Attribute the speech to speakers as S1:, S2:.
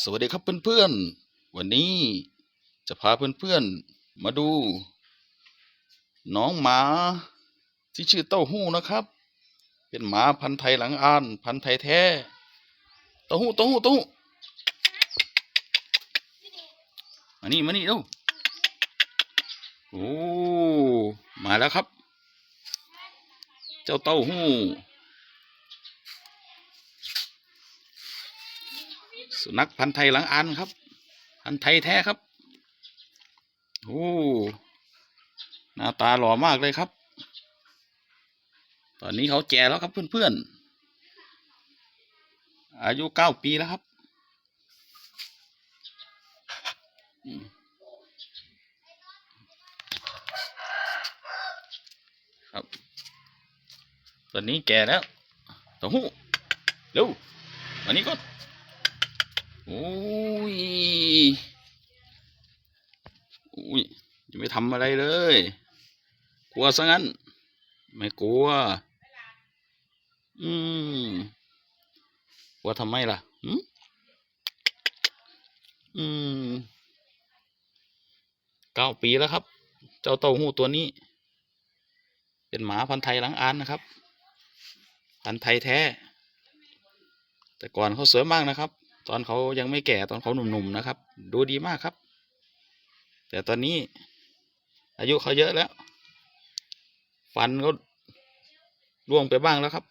S1: สวัสดีครับเพื่อนๆ วันนี้จะพาเพื่อนๆ มาดู น้องหมาที่ชื่อเต้าหู้นะครับ เป็นหมาพันธุ์ไทยหลังอาน พันธุ์ไทยแท้ เต้าหู้เต้าหู้เต้าหู้มานี่มานี่ดูโอ้มาแล้วครับ เจ้าเต้าหู้ สุนัขพันธุ์ไทยหลังอันครับ พันธุ์ไทยแท้ครับโอ้หน้าตาหล่อมากเลยครับ ตอนนี้เขาแก่แล้วครับเพื่อนๆ อายุเก้าปีแล้วครับอืมครับตอนนี้แก่แล้วต้าหู้เร็ววันนี้ก็ โอ้ยอุ้ยจะไม่ทำอะไรเลย กลัวซะงั้น ไม่กลัว อืมกลัวทำไมล่ะหืมอืมเก้าปีแล้วครับ เจ้าเต้าหู้ตัวนี้ เป็นหมาพันธุ์ไทยหลังอานนะครับ พันธุ์ไทยแท้ แต่ก่อนเขาสวยมากนะครับ ตอนเขายังไม่แก่ตอนเขาหนุ่มๆนะครับ ดูดีมากครับ แต่ตอนนี้ อายุเขาเยอะแล้ว ฟันก็ร่วงไปบ้างแล้วครับ